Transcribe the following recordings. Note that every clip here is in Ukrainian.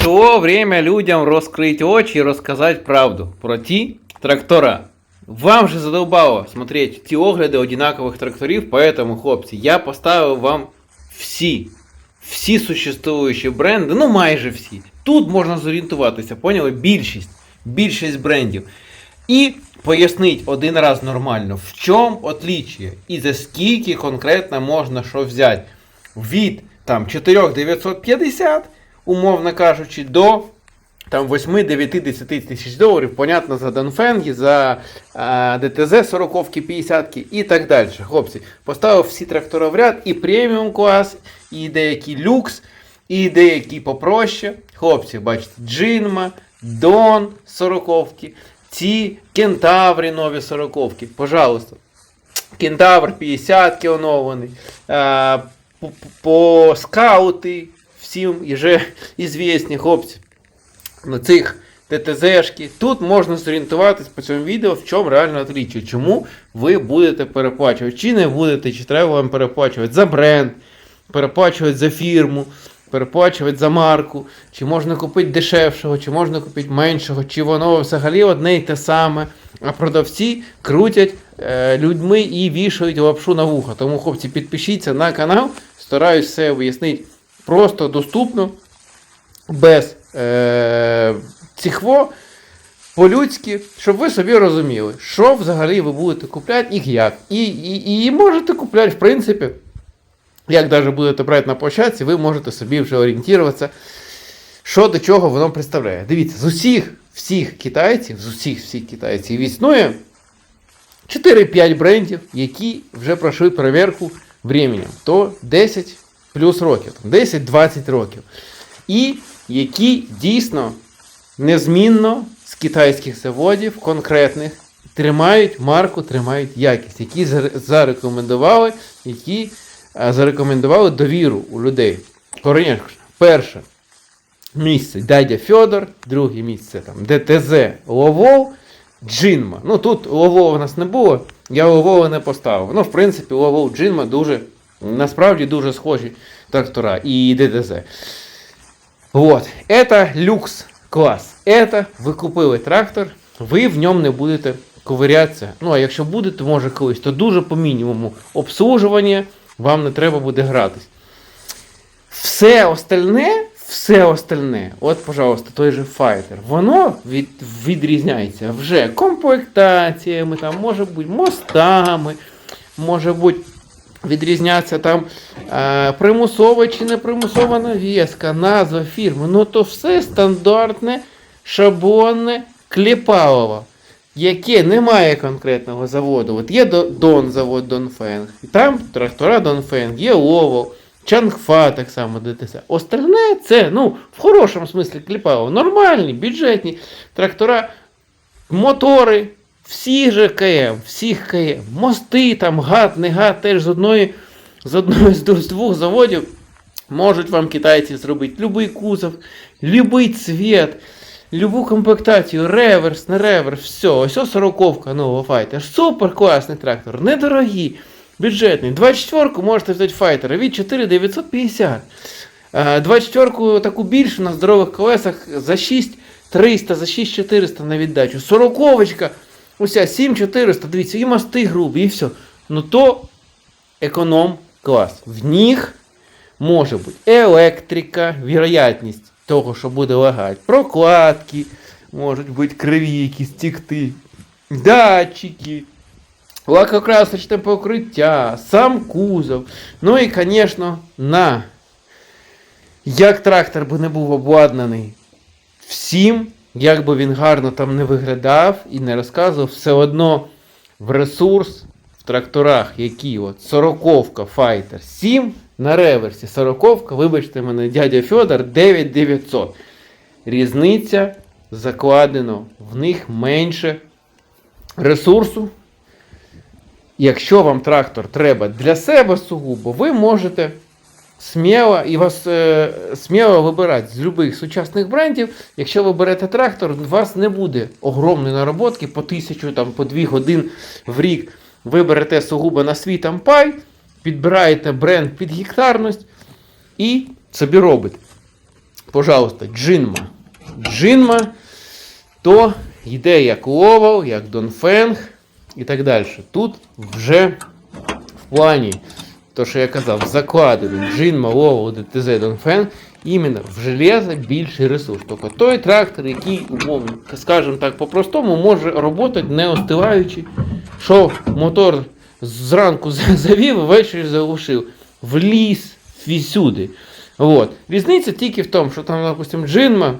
Пришло время людям розкрыть очи и рассказать правду про ті трактора. Вам же задолбало смотреть ті огляди одинакових тракторів, поэтому, хлопці, я поставив вам всі, всі существуючі бренди, ну майже всі. Тут можна зорієнтуватися, поняли? Більшість, більшість брендів. І пояснить один раз нормально, в чому отличие і за скільки конкретно можна що взяти. Від там 4950, умовно кажучи, до там 8, 9, 10 тисяч доларів, понятно, за Донфенги, за а, ДТЗ 40, ки 50 і так далі. Хлопці, поставив всі трактори в ряд, і преміум клас, і деякі люкс, і деякі попроще. Хлопці, бачите, Джинма, Дон 40, ки ці кентаври нові 40. ки Пожалуйста. Кентавр 50 оновлений. А, по скаути всім вже ізвісні хлопці на цих ТТЗшки. Тут можна зорієнтуватись по цьому відео, в чому реально отличие. Чому ви будете переплачувати, чи не будете, чи треба вам переплачувати за бренд, переплачувати за фірму, переплачувати за марку, чи можна купити дешевшого, чи можна купити меншого, чи воно взагалі одне й те саме. А продавці крутять е, людьми і вішають лапшу на вухо. Тому, хлопці, підпишіться на канал, стараюсь все вияснити просто доступно, без е, цихво, по-людськи, щоб ви собі розуміли, що взагалі ви будете купляти і як. І, і, і можете купляти, в принципі, як навіть будете брати на площадці, ви можете собі вже орієнтуватися, що до чого воно представляє. Дивіться, з усіх всіх китайців, з усіх всіх китайців існує 4-5 брендів, які вже пройшли перевірку временем. То 10 плюс років, 10-20 років. І які дійсно незмінно з китайських заводів конкретних тримають марку, тримають якість, які зарекомендували, які е, зарекомендували довіру у людей. Конечно, перше місце дядя Фьодор, друге місце там ДТЗ Ловол, Джинма. Ну тут Ловол у нас не було, я Ловола не поставив. Ну, в принципі, Ловол Джинма дуже, насправді дуже схожі трактора і ДТЗ. Вот, это люкс клас. Это ви купили трактор, ви в ньому не будете ковирятися. Ну, а якщо будете, може колись, то дуже по мінімуму обслужування вам не треба буде гратись. Все остальне, все остальне, от, пожалуйста, той же файтер, воно від, відрізняється вже комплектаціями, там, може бути мостами, може бути відрізняться там е, примусова чи не примусова навіска, назва фірми. Ну то все стандартне, шаблонне, кліпалово, яке не має конкретного заводу. От Є Дон завод Донфенг, і там трактора Донфенг, є Ловол, Чангфа так само ДТС. Остальне це, ну, в хорошому смислі кліпалово, нормальні, бюджетні трактора, мотори, всі же КМ, всіх КМ, мости, там гад, не гад, теж з одної, з одної з двох- заводів можуть вам китайці зробити любий кузов, любий цвіт, любу комплектацію, реверс, не реверс, все. Ось ось сороковка нова файтер. Супер класний трактор, недорогий, бюджетний. 24-ку можете взяти файтера від 4950. Е, 24-ку таку більшу на здорових колесах за 6300, за 6400 на віддачу. 40-очка, уся 7400, дивіться, і мости грубі, і все. Ну то економ клас. В них може бути електрика, вірогятність того, що буде лагати, прокладки, можуть бути криві якісь тікти, датчики, лакокрасочне покриття, сам кузов. Ну і, звісно, на як трактор би не був обладнаний всім, як би він гарно там не виглядав і не розказував, все одно в ресурс в тракторах, які от 40 Fighter 7 на реверсі 40 вибачте мене, дядя Федор 9900. Різниця закладено в них менше ресурсу. Якщо вам трактор треба для себе сугубо, ви можете сміло і вас е, сміло вибирати з будь-яких сучасних брендів. Якщо ви берете трактор, у вас не буде огромної нароботки по тисячу, там, по дві годин в рік. Ви берете сугубо на свій там пай, підбираєте бренд під гектарність і собі робите. пожалуйста, Джинма. Джинма то йде як Ловал, як Донфенг і так далі. Тут вже в плані, то що я казав, закладені Джинма, Ловал, ДТЗ, Донфенг, іменно в железо більший ресурс. Тобто той трактор, який, умовно, скажімо так, по-простому, може працювати не остиваючи, що мотор зранку завів, ввечері заглушив, в ліс, всюди. Вот. Різниця тільки в тому, що там, допустим, Джинма,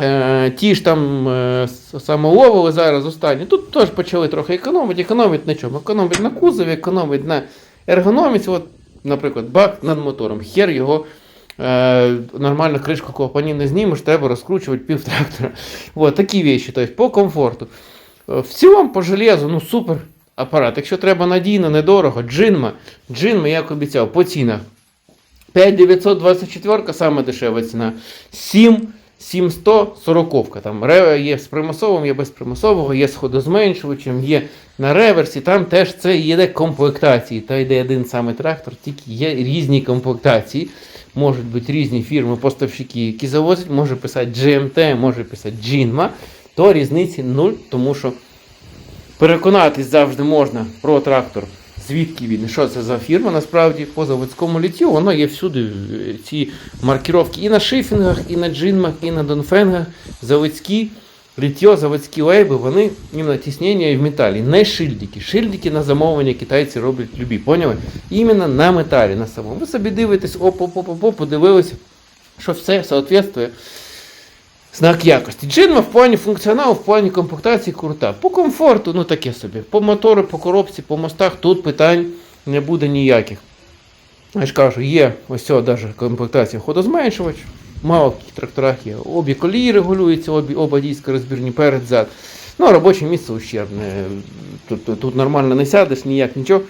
е, ті ж там е, самоловили зараз останні. Тут теж почали трохи економити. Економить на чому? Економить на кузові, економить на ергономіці. От, наприклад, бак над мотором. Хер його е, нормально кришку клапанів не знімеш, треба розкручувати пів трактора. Вот, такі вещи, тобто по комфорту. Е, В цілому по железу, ну супер апарат. Якщо треба надійно, недорого, джинма, джинма, як обіцяв, по цінах. 5924 саме дешева ціна. 7 740. Там є з примусовим, є без примусового, є з ходозменшувачем, є на реверсі. Там теж це йде комплектації. Та йде один самий трактор, тільки є різні комплектації. Можуть бути різні фірми, поставщики, які завозять, може писати GMT, може писати Jinma, то різниці нуль, тому що переконатись завжди можна про трактор, звідки він, що це за фірма, насправді по заводському літтю, воно є всюди е, ці маркіровки і на шифінгах, і на джинмах, і на донфенгах, заводські. Літьо, заводські лейби, вони іменно тіснення і в металі, не шильдики. Шильдики на замовлення китайці роблять любі, поняли? Іменно на металі, на самому. Ви собі дивитесь, оп, оп, оп, оп, оп, подивилися, що все соответствує знак якості. Джинма в плані функціоналу, в плані комплектації крута. По комфорту, ну таке собі. По мотору, по коробці, по мостах тут питань не буде ніяких. Я ж кажу, є ось даже комплектація ходозменшувач. Мало в яких тракторах є. Обі колії регулюються, обі, оба диска розбірні перед зад. Ну, робоче місце ущербне. Тут, тут, тут нормально не сядеш, ніяк нічого.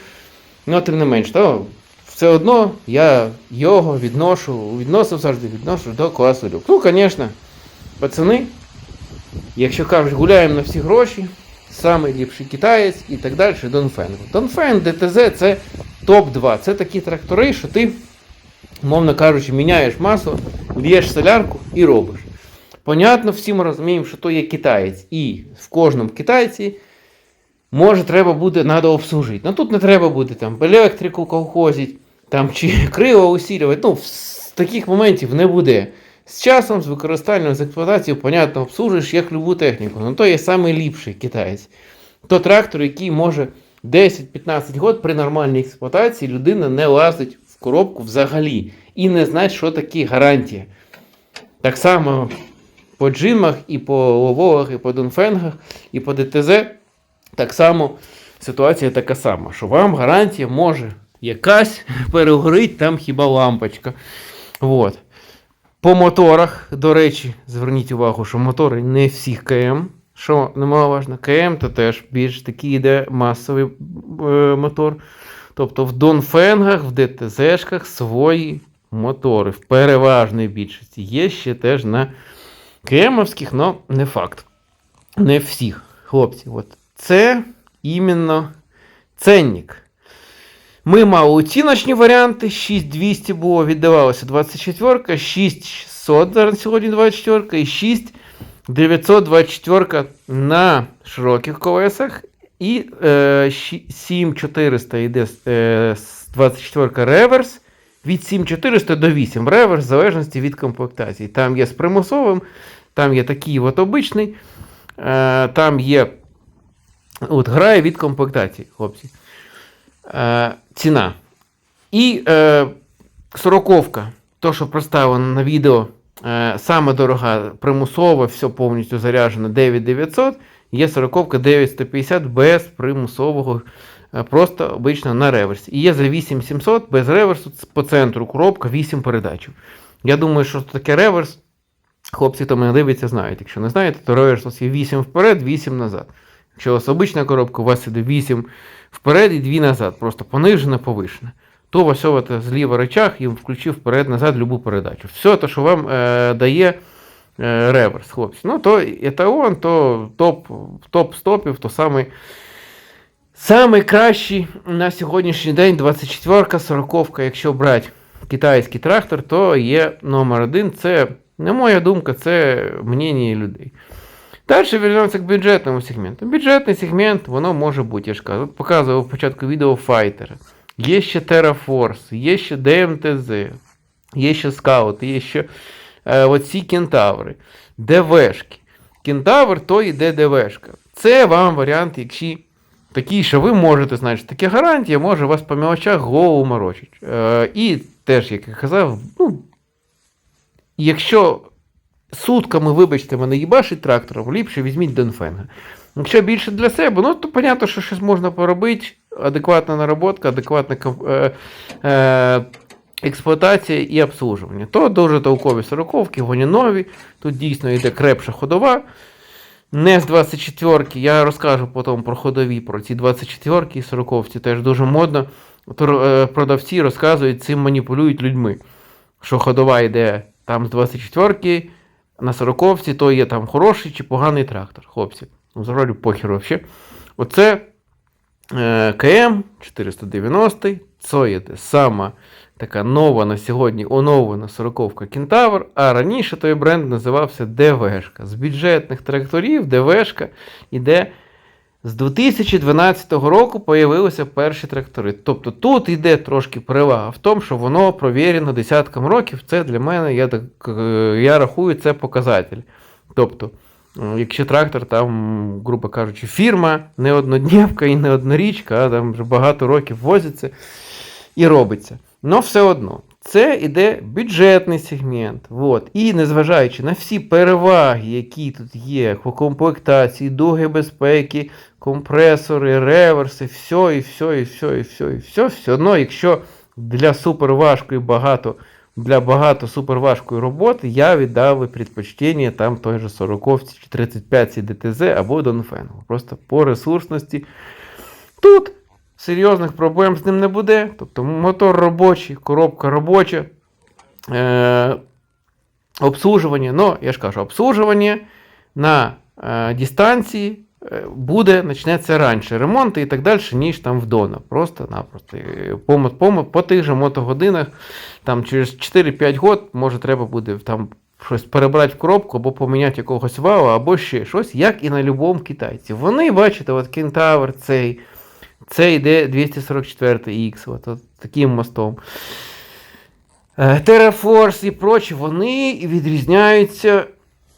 Ну, тим не менш, то все одно я його відношу, відносив завжди відношу до класу люк. Ну, звісно, пацани, якщо кажуть, гуляємо на всі гроші, самий ліпший китаєць і так далі, Донфен. Донфен, ДТЗ це топ-2. Це такі трактори, що ти, мовно кажучи, міняєш масло, л'єш солярку і робиш. Понятно, всі ми розуміємо, що то є китаєць. І в кожному китайці може треба буде надо обслужити. Ну тут не треба буде там електрику колхозити, там чи крило усілювати. Ну, таких моментів не буде. З часом, з використанням, з експлуатацією, понятно, обслужуєш як любу техніку. Ну то є найліпший китаєць. То трактор, який може 10-15 років при нормальній експлуатації людина не лазить в коробку взагалі і не знає, що таке гарантія. Так само по джимах, і по ловолах, і по донфенгах, і по ДТЗ так само ситуація така сама, що вам гарантія може якась перегорить там хіба лампочка. Вот. По моторах, до речі, зверніть увагу, що мотори не всіх КМ. Що немаловажно, КМ то теж більш такий йде масовий е, мотор. Тобто в Донфенгах, в ДТЗшках свої мотори в переважній більшості. Є ще теж на КМовських, але не факт. Не всіх, хлопці. От. Це іменно ценник. Ми мали оціночні варіанти. 6200 було, віддавалося 24, 6600 зараз сьогодні 24 і 6924 на широких колесах. І е, 7400 йде е, 24 реверс. Від 7400 до 8 реверс, в залежності від комплектації. Там є з примусовим, там є такий от обичний, е, там є От, грає від комплектації, хлопці. Е, ціна. І е, сороковка, то, що представлено на відео, е, саме дорога, примусова, все повністю заряджено 9900. Є сороковка 9150 без примусового, е, просто обично на реверсі. І є за 8700 без реверсу по центру коробка 8 передач. Я думаю, що таке реверс. Хлопці, хто мене дивиться, знають. Якщо не знаєте, то реверс є 8 вперед, 8 назад. Якщо у вас обична коробка, у вас іде 8 вперед і 2 назад, просто понижена, повишена. То ось от зліва речах і включив вперед-назад любу передачу. Все те, що вам е, дає е, реверс, хлопці. Ну, то еталон, то топ, топ то самий, самий кращий на сьогоднішній день 24-ка, 40-ка, якщо брати китайський трактор, то є номер один. Це На моя думка, це мнення людей. Далі вернемося к бюджетному сегменту. Бюджетний сегмент, воно може бути, я ж кажу, показував початку відео Fighter. Є ще TerraForce, є ще DMTZ, є ще скаути, є ще е, оці кентаври, ДВшки. Кентавр то йде ДВшка. Це вам варіант, якщо такий, що ви можете, значить, таке гарантія може вас по мелочах голову морочить. Е, і теж, як я казав, ну, якщо сутками, вибачте, мене їбашить трактором, ліпше візьміть Донфенга. Якщо більше для себе, ну то понятно, що щось можна поробити, адекватна наработка, адекватна е, е, експлуатація і обслуживання. То дуже толкові сороковки, вони нові, тут дійсно йде крепша ходова. Не з 24-ки, я розкажу потім про ходові, про ці 24-ки і 40-ці теж дуже модно. Е, Продавці розказують, цим маніпулюють людьми. Що ходова йде там з 24-ки, на 40-ці, то є там хороший чи поганий трактор, хлопці. Ну, Взагалі похер вообще. Оце е, КМ 490, це є те сама така нова на сьогодні оновлена 40-ка Кентавр, а раніше той бренд називався ДВшка. З бюджетних тракторів ДВшка іде з 2012 року появилися перші трактори. Тобто тут йде трошки перевага в тому, що воно провірено десяткам років. Це для мене, я, так, е, я рахую, це показатель. Тобто, е, якщо трактор там, грубо кажучи, фірма, не однодневка і не однорічка, а там вже багато років возиться і робиться. Но все одно, це іде бюджетний сегмент. Вот. І незважаючи на всі переваги, які тут є, по комплектації, дуги безпеки, компресори, реверси, все, і все, і все, і все, і все, все одно, якщо для суперважкої багато, для багато суперважкої роботи, я віддав предпочтення там той же 40 чи 35 ДТЗ або Донфенгу. Просто по ресурсності. Тут серйозних проблем з ним не буде. Тобто мотор робочий, коробка робоча. Е, обслуживання, ну, я ж кажу, обслуживання на е, дистанції е, буде, почнеться раніше. Ремонти і так далі, ніж там в Дона. Просто-напросто. Е, По, по, тих же мотогодинах, там через 4-5 год, може, треба буде там щось перебрати в коробку, або поміняти якогось вау, або ще щось, як і на будь-якому китайці. Вони, бачите, от Кентавр цей. Це йде 244 X, от, от таким мостом. Е, TerraForce і прочі, вони відрізняються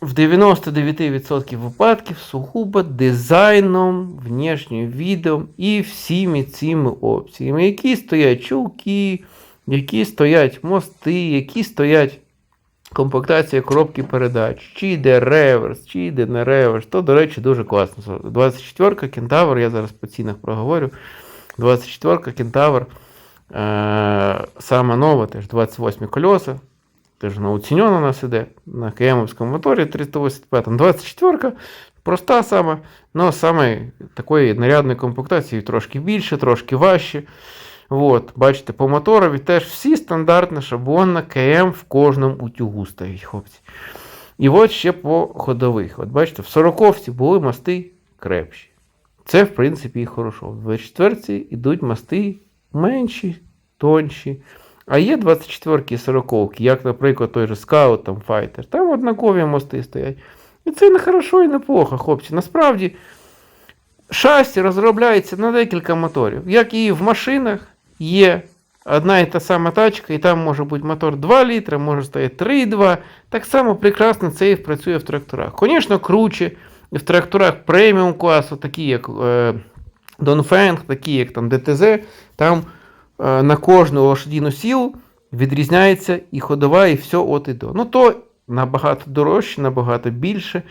в 99% випадків сугубо дизайном, внешнім відом і всіми цими опціями, які стоять чулки, які стоять мости, які стоять комплектація коробки передач, чи йде реверс, чи йде не реверс. То, до речі, дуже класно. 24-ка Кентавр, я зараз по цінах проговорю. 24-ка Кентавр. Е, саме нова, теж 28 колеса. Теж вона оцінена у нас іде на КМовському моторі 385. 24-ка. Проста саме, але саме такої нарядної комплектації трошки більше, трошки важче. От, бачите, по моторові теж всі стандартна шаблонна КМ в кожному утюгу стоїть, хлопці. І от ще по ходових. От бачите, в 40-ці були мости крепші. Це, в принципі, і хорошо. В 24-ці йдуть мости менші, тонші. А є 24 і 40 як, наприклад, той же Scout, там, Fighter. Там однакові мости стоять. І це не хорошо і не плохо, хлопці. Насправді, шасі розробляється на декілька моторів. Як і в машинах є одна і та сама тачка, і там може бути мотор 2 літра, може стояти 3,2. Так само прекрасно це і працює в тракторах. Звісно, круче. В тракторах преміум класу, такі як е, Dongfeng, такі як там ДТЗ, там е, на кожну лошадіну силу відрізняється і ходова, і все от і до. Ну то набагато дорожче, набагато більше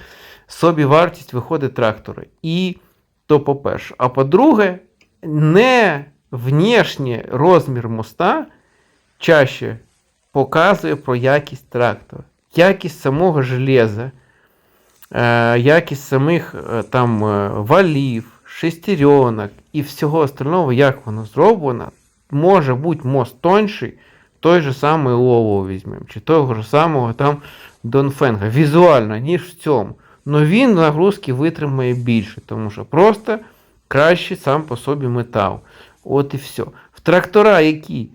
собі вартість виходить трактора. І то по-перше. А по-друге, не внешній розмір моста чаще показує про якість трактора, якість самого железа, е, якість самих е, там е, валів, шестеренок і всього остального, як воно зроблено, може бути мост тонший, той же самий Лову візьмемо, чи того ж самого там Донфенга, візуально, ніж в цьому. Но він нагрузки витримає більше, тому що просто краще сам по собі метал. От і все. В трактора, які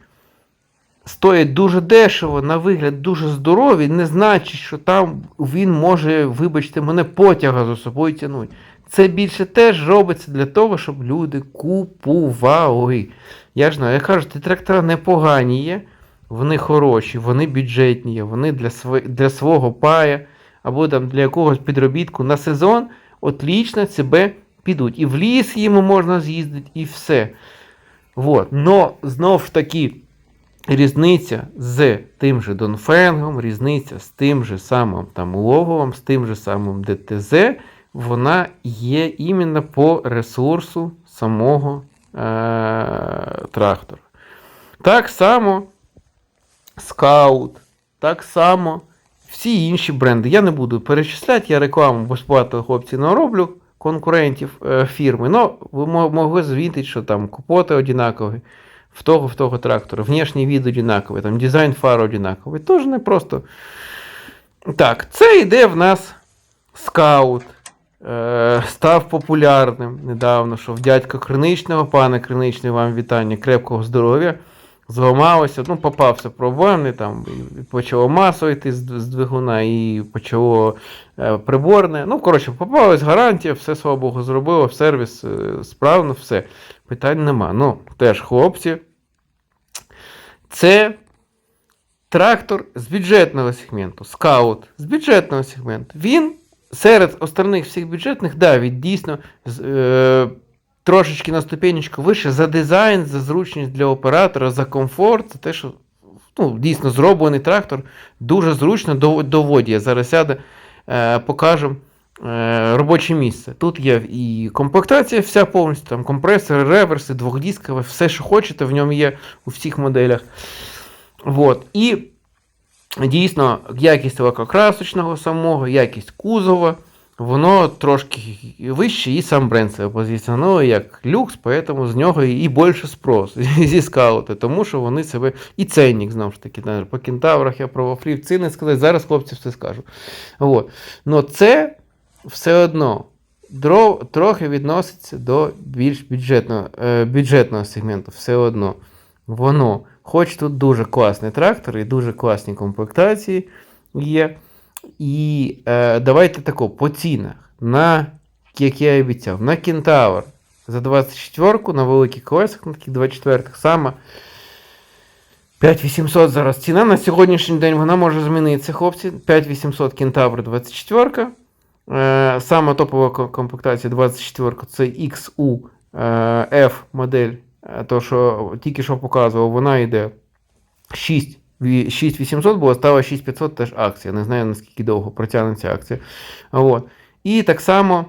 стоять дуже дешево, на вигляд дуже здорові, не значить, що там він може, вибачте, мене потяга за собою тягнути. Це більше теж робиться для того, щоб люди купували. Я ж знаю, я кажу, ті трактора непогані є, вони хороші, вони бюджетні вони для, св... для свого пая або там для якогось підробітку на сезон отлично себе підуть. І в ліс їм можна з'їздити, і все. Вот. Но знов ж таки, різниця з тим же Донфенгом, різниця з тим же самим там Логовом, з тим же самим ДТЗ, вона є іменно по ресурсу самого е- трактора. Так само Scout, так само всі інші бренди. Я не буду перечисляти, я рекламу безплатно хлопці не роблю конкурентів е, фірми. Ну, ви могли звітити, що там капоти однакові, в того, в того трактора, внешній від однаковий, там дизайн фар однаковий. Тож не просто. Так, це йде в нас скаут. Е, став популярним недавно, що в дядька Криничного, пане Криничний, вам вітання, крепкого здоров'я. Зламалося, ну, попався проблемний, там, і почало масло йти з, з двигуна, і почало е, приборне. Ну, коротше, попалась гарантія, все, слава Богу, зробило, сервіс е, справно, все. Питань нема. Ну, теж хлопці. Це трактор з бюджетного сегменту, скаут з бюджетного сегменту. Він серед остальних всіх бюджетних, да, він дійсно е, трошечки на ступенечку вище за дизайн, за зручність для оператора, за комфорт, це те, що ну, дійсно зроблений трактор дуже зручно до, до воді. Я зараз сяду, е, покажу е, робоче місце. Тут є і комплектація вся повністю, там компресори, реверси, двохдіскове, все, що хочете, в ньому є у всіх моделях. Вот. І дійсно якість лакокрасочного самого, якість кузова, воно трошки вище, і сам бренд себе позиціонує як люкс, поэтому з нього і більше спрос зі скаути, тому що вони себе. І ценник, знову ж таки, по кентаврах я про вафлів ціни сказати, зараз хлопці все скажу. От. Но це все одно трохи відноситься до більш бюджетного, е, бюджетного сегменту, все одно. Воно, хоч тут дуже класний трактор і дуже класні комплектації є. І е, давайте тако, по цінах. На, як я і обіцяв, на Кентавр за 24-ку на великих колесах, на таких 24-х, саме 5800 зараз ціна. На сьогоднішній день вона може змінитися, хлопці. 5800 Кентавр 24. Е, саме топова комплектація 24 це XU е, F модель. Е, То, що тільки що показував, вона йде 6 ві- 6800 було, стало 6500 теж акція. Не знаю, наскільки довго протягнеться акція. От. І так само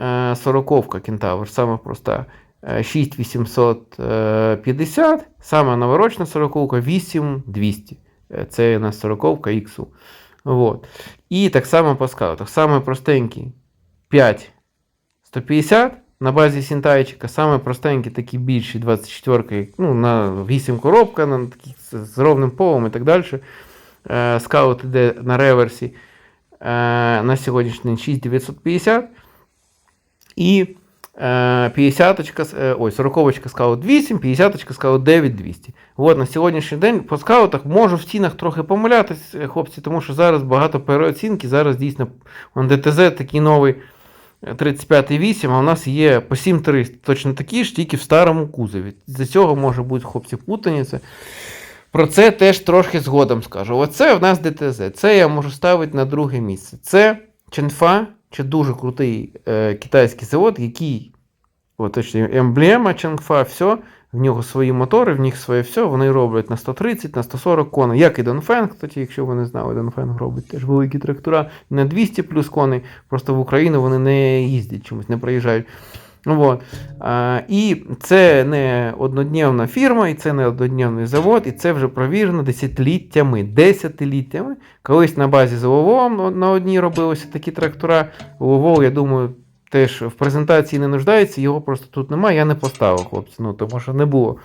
е, 40-ка Кентавр, саме проста. е, 6850, саме наворочна 40-ка 8200. Е, Це у нас 40-ка XU. Вот. І так само по скаутах. Саме простенький 5 150 на базі Сінтайчика, саме простенькі, такі більші 24 ну, на 8 коробка, на таких з, ровним полом і так далі. Е, скаут іде на реверсі е, на сьогоднішній день 6950. І е, 50 е, ой, 40 скаут 8, 50 скаут 9200. От на сьогоднішній день по скаутах можу в цінах трохи помилятись, хлопці, тому що зараз багато переоцінки. Зараз дійсно ДТЗ такий новий 35,8, а у нас є по 7300, точно такі ж, тільки в старому кузові. З цього може бути хлопці путаниця. Про це теж трошки згодом скажу. Оце в нас ДТЗ. Це я можу ставити на друге місце. Це Ченфа, чи дуже крутий е, китайський завод, який, о, точно, емблема Ченфа, все, в нього свої мотори, в них своє все, вони роблять на 130, на 140 коней, як і Донфен, кстати, якщо ви не знали, Донфен робить теж великі трактора на 200 плюс коней, просто в Україну вони не їздять чомусь, не приїжджають. Вот. А, і це не однодневна фірма, і це не однодневний завод, і це вже провірено десятиліттями. Десятиліттями. Колись на базі з Ловом на одній робилися такі трактора. Ловов, я думаю, теж в презентації не нуждається, його просто тут немає, я не поставив, хлопці, ну тому що не було.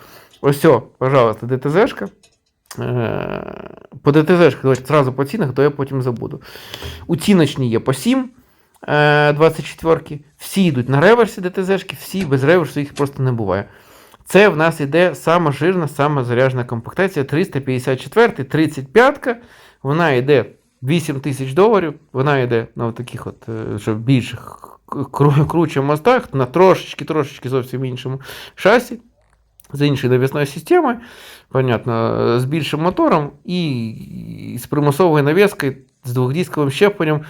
Ось, пожалуйста, ДТЗшка. Е, По давайте зразу по цінах, то я потім забуду. Уціночні є по 7. 24-ки, всі йдуть на реверсі ДТЗшки, всі без реверсу їх просто не буває. Це в нас іде сама жирна, сама заряжена комплектація 354, 35-ка. Вона йде 8 тисяч доларів. Вона йде на таких от, е, що більших кру- круче мостах, на трошечки, трошечки зовсім іншому шасі, з іншою навісною системою, понятно, з більшим мотором і з примусовою навіскою, з двохдисковим щепленням.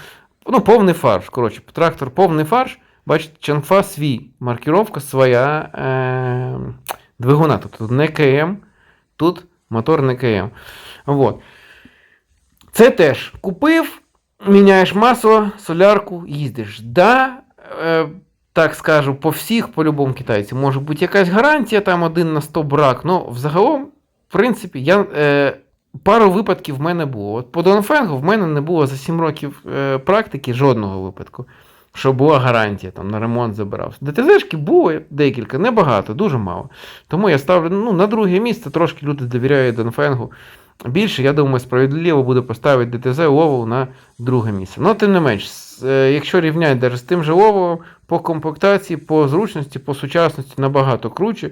Ну, повний фарш. Коротше, трактор повний фарш. Бачите, Чанфа свій, маркіровка своя е, двигуна. Тобто не КМ, тут мотор не КМ. Вот. Це теж купив, міняєш масло, солярку, їздиш. Да, е, так скажу, по всіх, по-любому китайці, може бути якась гарантія, там один на 100 брак. Ну, взагалом, в принципі, я, е, пару випадків в мене було. От по Донфенгу в мене не було за 7 років е, практики жодного випадку, що була гарантія, там на ремонт забирався. ДТЗшки було декілька, небагато, дуже мало. Тому я ставлю ну, на друге місце, трошки люди довіряють Донфенгу. Більше, я думаю, справедливо буде поставити ДТЗ Ловол на друге місце. Ну, тим не менш, е, якщо рівняти даже з тим же Ловолом, по комплектації, по зручності, по сучасності набагато круче,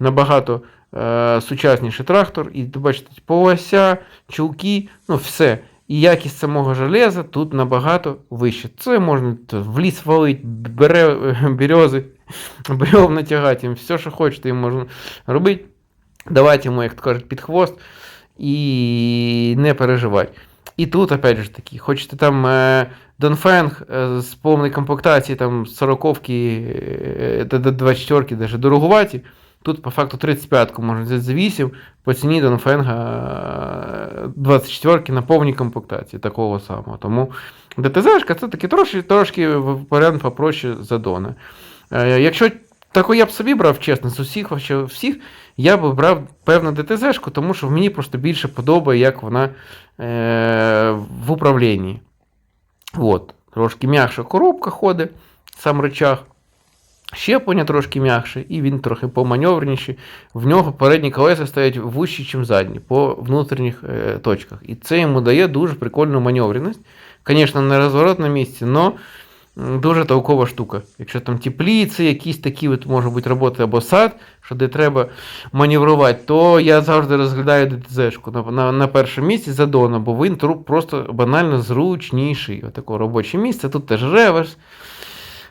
набагато е, сучасніший трактор. І бачите, полося, чулки, ну все. І якість самого железа тут набагато вище. Це можна в ліс валити, бере, берези, бревна тягати, їм все, що хочете, їм можна робити. Давайте йому, як то кажуть, під хвост і не переживати. І тут, опять же таки, хочете там е, Донфенг е, з повної комплектації, там 40-ки е, до 24-ки, даже дорогуваті. Тут по факту 35-ку можна взяти за 8, по ціні Донфенга 24-ки на повній комплектації такого самого. Тому ДТЗшка це таки трошки, трошки варіант попроще за Дона. Е, Якщо таку я б собі брав, чесно, з усіх всіх, я б брав певно ДТЗшку, тому що мені просто більше подобає, як вона е, в управлінні. От, трошки м'якша коробка ходить, сам рычаг. Щеплення трошки м'якше, і він трохи поманевреніший. В нього передні колеса стоять вищі, ніж задні, по внутрішніх е, точках. І це йому дає дуже прикольну маневреність. Звісно, не розворот на місці, але дуже толкова штука. Якщо там тепліці, якісь такі от, може бути роботи або сад, що де треба маневрувати, то я завжди розглядаю ДТЗ-шку на, на, на першому місці за Дона, бо він тру- просто банально зручніший. Отаке робоче місце. Тут теж реверс.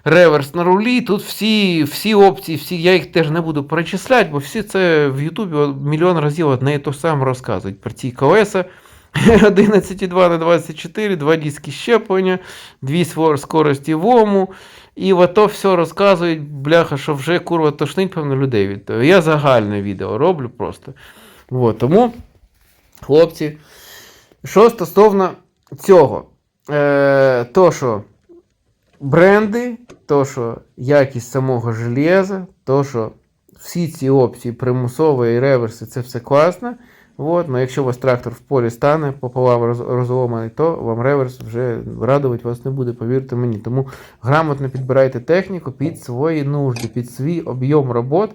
Реверс на рулі, тут всі, всі опції, всі, я їх теж не буду перечисляти, бо всі це в Ютубі мільйон разів одне і то саме розказують про ці колеса. 11,2 на 24, два диски щеплення, дві скорості вому. І ото все розказують, бляха, що вже курва тошнить, певно, людей від того. Я загальне відео роблю просто. От, тому, хлопці, що стосовно цього, е, то, що бренди, то, що якість самого железа, то, що всі ці опції примусові і реверси, це все класно. От, ну якщо у вас трактор в полі стане пополам розломаний, то вам реверс вже радувати вас не буде, повірте мені. Тому грамотно підбирайте техніку під свої нужди, під свій об'єм робот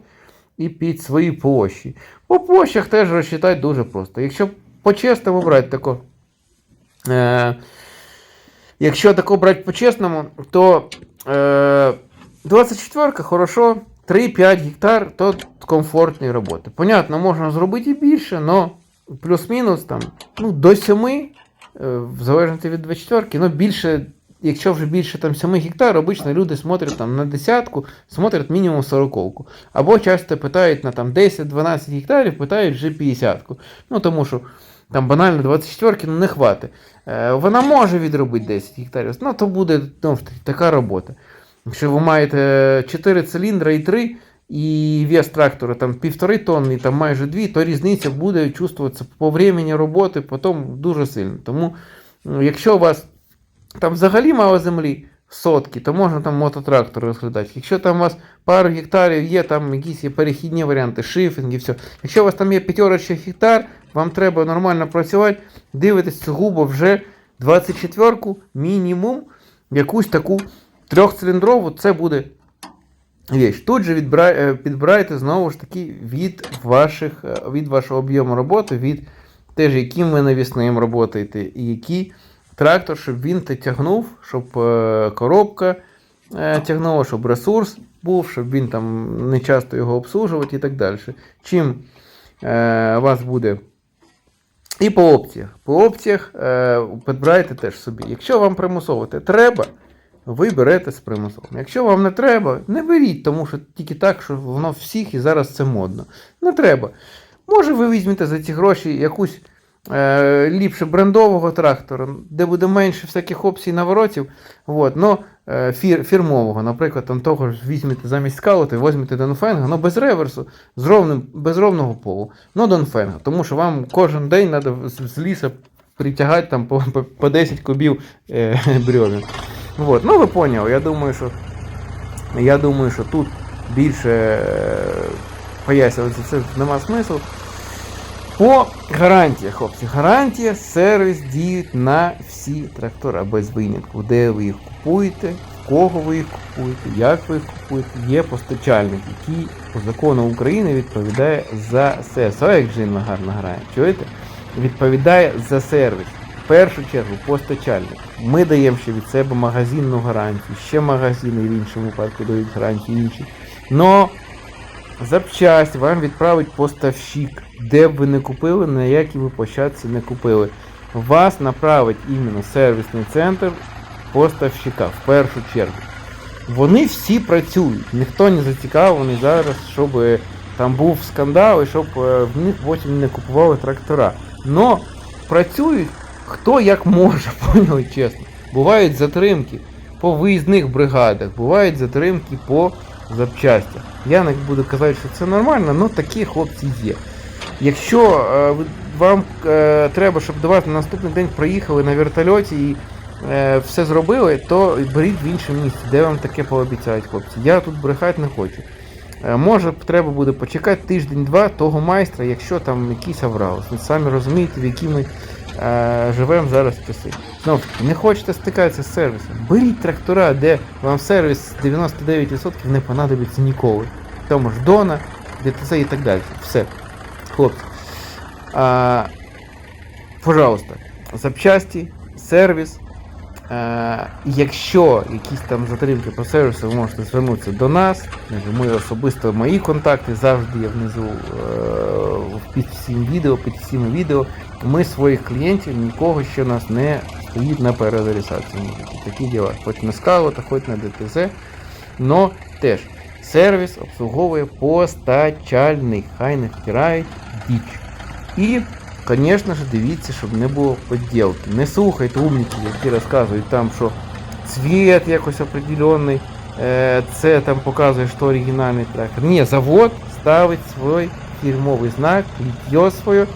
і під свої площі. По площах теж розчитати дуже просто. Якщо по-чесному брати тако. Е, якщо тако брати по-чесному, то е, 24 хорошо, 3-5 гектар то комфортні роботи. Понятно, можна зробити і більше, але плюс-мінус там, ну, до 7, е, в залежності від 24, ну більше, якщо вже більше там 7 гектар, обично люди смотрять там на десятку, смотрять мінімум 40. Або часто питають на там 10-12 гектарів, питають вже 50. Ну тому що там банально 24 ну, не хватить. Е, вона може відробити 10 гектарів, ну то буде ну, така робота. Якщо ви маєте 4 циліндри і 3, і вес трактора там півтори тонни, там майже 2, то різниця буде чувствуватися по времени роботи потім дуже сильно. Тому, якщо у вас там взагалі мало землі, сотки, то можна там мототрактор розглядати. Якщо там у вас пару гектарів є, там якісь є перехідні варіанти, шифінг і все. Якщо у вас там є п'ятерочка гектар, вам треба нормально працювати, дивитесь сугубо вже 24-ку мінімум, якусь таку трьохциліндрову, це буде вещь. Тут же відбирай, е, підбирайте знову ж таки від, ваших, е, від вашого об'єму роботи, від теж, яким ви навісним працюєте, і який трактор, щоб він те тягнув, щоб е, коробка е, тягнула, щоб ресурс був, щоб він там не часто його обслужувати і так далі. Чим е, вас буде. І по опціях. По опціях підбирайте теж собі. Якщо вам примусово те треба, ви берете з примусовим. Якщо вам не треба, не беріть, тому що тільки так, що воно всіх і зараз це модно. Не треба. Може, ви візьмете за ці гроші якусь е, ліпше брендового трактора, де буде менше всяких опцій наворотів, от, но, е, фір, фірмового, наприклад, там того ж візьмете замість скаути, візьмете Донфенга, але без реверсу, з ровним, без ровного полу, но Донфенга, тому що вам кожен день треба з, лісу притягати там по, по, по 10 кубів е, брьовін. Вот. Ну ви поняли, я думаю, що я думаю, що тут більше е, пояснювати це нема смислу. По гарантіях, хлопці, гарантія, сервіс діють на всі трактора без винятку. Де ви їх купуєте, кого ви їх купуєте, як ви їх купуєте. Є постачальник, який по закону України відповідає за сервіс. А як Джин гарно грає, чуєте? Відповідає за сервіс. В першу чергу постачальник. Ми даємо ще від себе магазинну гарантію, ще магазини в іншому випадку дають гарантію інші. Но запчасть вам відправить поставщик, де б ви не купили, на якій ви площадці не купили. Вас направить іменно сервісний центр поставщика в першу чергу. Вони всі працюють. Ніхто не зацікавлений зараз, щоб е, там був скандал і щоб е, в них потім не купували трактора. Но працюють хто як може, поняли чесно. Бувають затримки по виїзних бригадах, бувають затримки по запчастях. Я не буду казати, що це нормально, але такі хлопці є. Якщо е, вам е, треба, щоб до вас на наступний день приїхали на вертольоті і е, все зробили, то беріть в інше місце, де вам таке пообіцяють хлопці. Я тут брехати не хочу. Е, може треба буде почекати тиждень-два того майстра, якщо там якийсь аврал. Самі розумієте, в які ми е, живемо зараз часи. Знову ж таки, не хочете стикатися з сервісом. Беріть трактора, де вам сервіс 99% не понадобиться ніколи. Тому ж Дона, ДТЦ і так далі. Все. Хлопці. А, пожалуйста, запчасті, сервіс. Е, якщо якісь там затримки по сервісу, ви можете звернутися до нас. Ми особисто мої контакти завжди є внизу е, під всім відео, під всіми відео. Ми своїх клієнтів нікого ще нас не стоїть на переадресації. Такі діла. Хоч на скалу, хоч на ДТЗ. Но теж сервіс обслуговує постачальник. Хай не втирають діч. І Конечно же, дивіться, щоб не було поділки. Не слухайте умників, які розказують там, що цвіт якось определенний, е, це там показує, що оригінальний трактор. Ні, завод ставить свій фірмовий знак, літьо своє,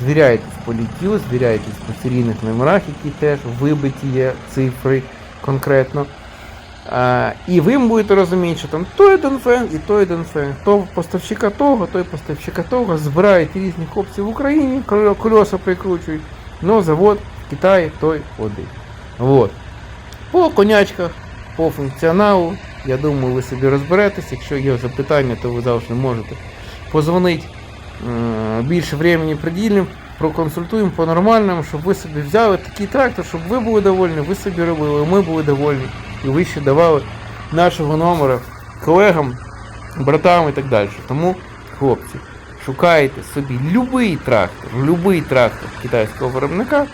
звіряйтесь по літю, звіряйтесь по серійних номерах, які теж вибиті є цифри конкретно. А, і ви будете розуміти, що там той Донфен і той Донфен, то поставщика того, той поставщика того, збирають різні хлопці в Україні, кол- колеса прикручують, но завод в Китаї той один. Вот. По конячках, по функціоналу, я думаю, ви собі розберетесь. Якщо є запитання, то ви завжди можете позвонити більше времени приділимо, проконсультуємо по-нормальному, щоб ви собі взяли такий трактор, щоб ви були довольні, ви собі робили, ми були довольні. І ви ще давали нашого номера колегам, братам і так далі. Тому, хлопці, шукайте собі любий трактор, любий трактор китайського виробника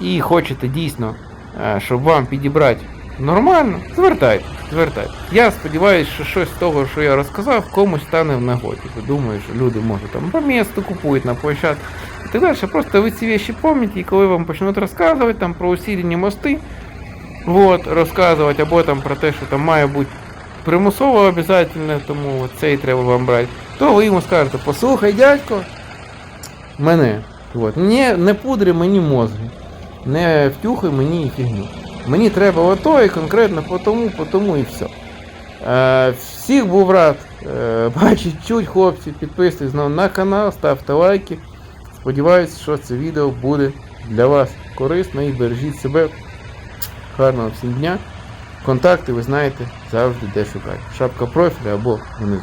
і хочете дійсно, е, щоб вам підібрати нормально, звертайтесь, звертайтесь. Я сподіваюся, що щось з того, що я розказав, комусь стане в нагоді. Бо Думаю, що люди може там по місту купують на площадку і так далі. Просто ви ці речі пам'ятаєте, і коли вам почнуть розказувати там про усілені мости, вот, розказувати, або там про те, що там має бути примусово обов'язково, тому от цей треба вам брати, то ви йому скажете, послухай, дядько, мене. От. Не, не пудри мені мозги, не втюхай мені фігню. Мені треба ото і конкретно по тому, по тому і все. Е, всіх був рад е, бачить, чуть, хлопці, підписуйтесь знову на канал, ставте лайки. Сподіваюсь, що це відео буде для вас корисно і бережіть себе. Гарного всім дня. Контакти ви знаєте завжди де шукати. Шапка профіля або внизу.